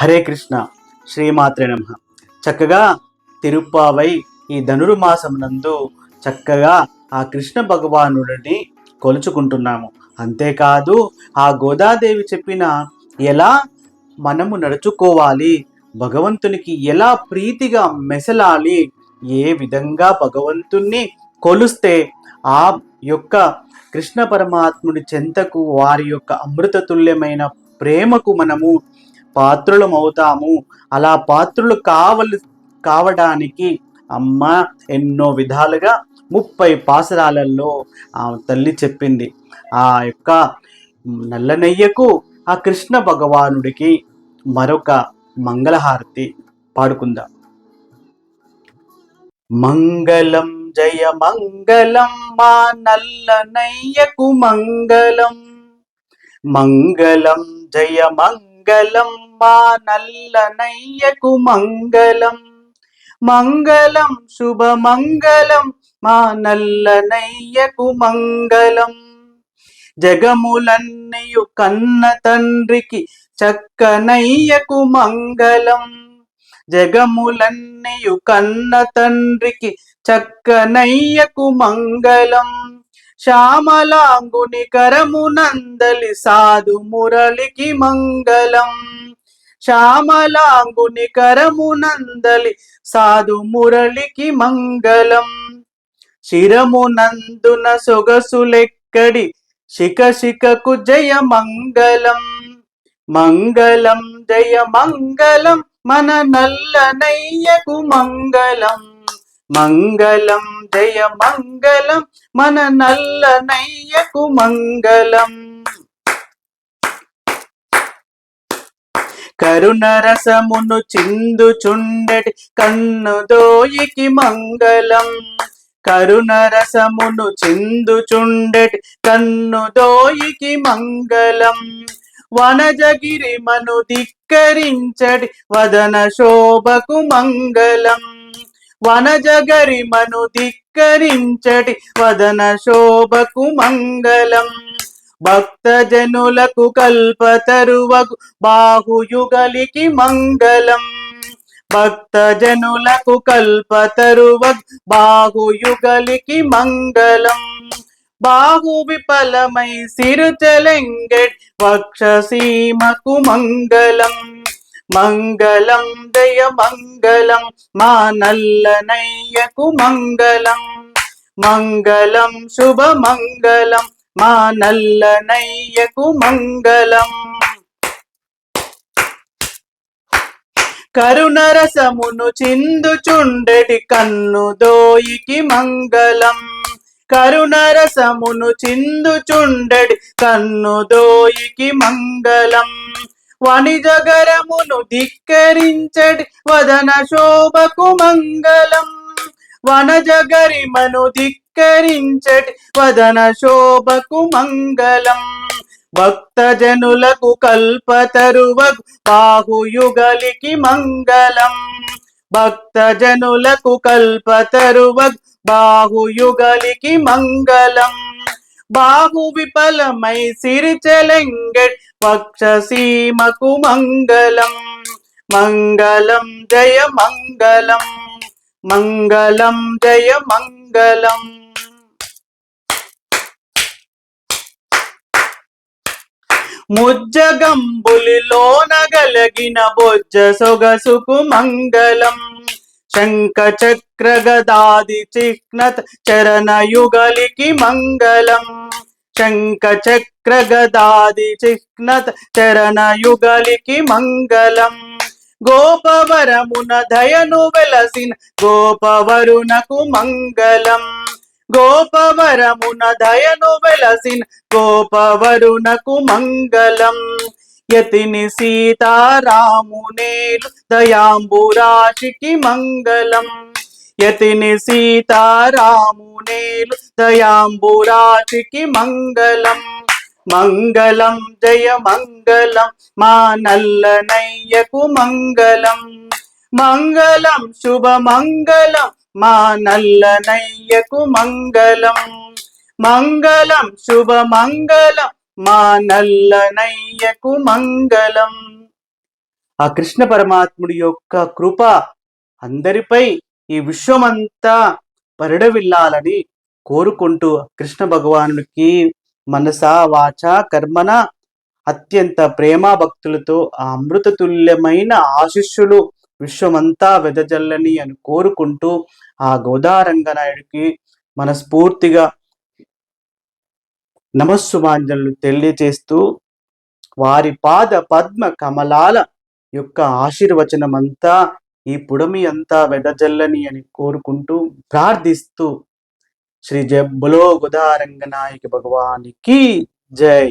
హరే కృష్ణ శ్రీమాత్రే నమ. చక్కగా తిరుప్పావై ఈ ధనుర్మాసం నందు చక్కగా ఆ కృష్ణ భగవానుడిని కొలుచుకుంటున్నాము. అంతేకాదు ఆ గోదాదేవి చెప్పిన ఎలా మనము నడుచుకోవాలి భగవంతునికి ఎలా ప్రీతిగా మెసలాలి ఏ విధంగా భగవంతుణ్ణి కొలుస్తే ఆ యొక్క కృష్ణ పరమాత్ముడి చెంతకు వారి యొక్క అమృతతుల్యమైన ప్రేమకు మనము పాత్రులమవుతాము. అలా పాత్రులు కావలి కావడానికి అమ్మ ఎన్నో విధాలుగా ముప్పై పాసరాలలో ఆ తల్లి చెప్పింది. ఆ యొక్క నల్లనయ్యకు ఆ కృష్ణ భగవానుడికి మరొక మంగళహారతి పాడుకుందాం. మంగళం జయ మంగళం మా నల్లనయ్యకు మంగళం. మంగళం జయ మంగళం మంగళం మా నల్ల నయ్యకు మంగళం. మంగళం శుభ మంగళం మా నల్ల నయ్యకు మంగళం. జగములన్నయు కన్న తండ్రికి చక్కనయ్యకు మంగళం. జగములన్నయు కన్న తండ్రికి చక్కనయ్యకు మంగళం. శ్యామలాంగుని కరమునందలి సాధు మురళికి మంగళం. శ్యామలాంగుని కరమునందలి సాధు మురళికి మంగళం. శిరమునందున సొగసులెక్కడి శిఖ శిఖకు జయ మంగళం. మంగళం జయ మంగళం మన నల్లనయ్యకు మంగళం. మంగళం దయ మంగళం మన నల్లనయ్యకు మంగళం. కరుణ రసమును చిందుచుండటి కన్ను దోయికి మంగళం. కరుణ రసమును చిందుచుండటి కన్ను దోయికి మంగళం. వనజగిరి మను ధిక్కరించడి వదన శోభకు మంగళం. వనజగరి మను ధిక్కరించడి వదన శోభకు మంగళం. భక్తజనులకు కల్పతరువకు బాహుయుగలికి మంగళం. భక్తజనులకు కల్పతరువకు బాహుయుగలికి మంగళం. బాహు విఫలమై సిరుచలెంగెట్ వక్షసీమకు మంగళం. మంగళం దయ మంగళం మా నల్లనయ్యకు మంగళం మంగళం శుభ మంగళం మా నల్లనయ్యకు మంగళం కరుణరసమును చిందుచుండెడి కన్ను దోయికి మంగళం కరుణరసమును చిందుచుండెడి కన్ను దోయికి మంగళం వణిజగరమును ధిక్కరించడి వదన శోభకు మంగళం. వనజగరిమను ధిక్కరించటి వదన శోభకు మంగళం. భక్తజనులకు కల్పతరువకు బాహుయుగలికి మంగళం. భక్తజనులకు కల్పతరువకు బాహుయుగలికి మంగళం. బాహు విఫలమై సిరిచలెంగెట్ వక్షసీమకు మంగళం. మంగళం జయ మంగళం. మంగళం జయ మంగళం. ముజ్జగంబులిలోన గలగిన బొజ్జ సొగసుకు మంగళం. శంఖ చక్ర గదాది చిహ్నత చరణ యుగలికి మంగళం శంఖ చక్ర గదాది చిహ్నత చరణ యుగలికి మంగళం గోపవరమున దయను వెలసిన గోపవరునకు మంగళం గోపవరమున దయను వెలసిన గోపవరునకు మంగళం యతిని సీతారామునేలు దయాంబురాశికి మంగళం. యతిని సీతారామునేలు దయాంబురాశికి మంగళం. మంగళం జయ మంగళం మా నల్లనయ్యకు మంగళం. మంగళం శుభ మంగళం మా నల్లనయ్యకు మంగళం. మంగళం శుభ మంగళం మా నల్లనయ్యకు మంగళం. ఆ కృష్ణ పరమాత్ముడి యొక్క కృప అందరిపై ఈ విశ్వమంతా పరిడవిల్లాలని కోరుకుంటూ కృష్ణ భగవానుడికి మనస వాచ కర్మన అత్యంత ప్రేమ భక్తులతో ఆ అమృత తుల్యమైన ఆశిష్యులు విశ్వమంతా వెదజల్లని అని కోరుకుంటూ ఆ గోదారంగనాయుడికి మనస్ఫూర్తిగా నమస్సుమాంజలు తెలియజేస్తూ వారి పాద పద్మ కమలాల యొక్క ఆశీర్వచనమంతా ఈ పుడమి అంతా వెదజల్లని అని కోరుకుంటూ ప్రార్థిస్తూ శ్రీ జబ్బులో గోదారంగనాయకి భగవానికి జై.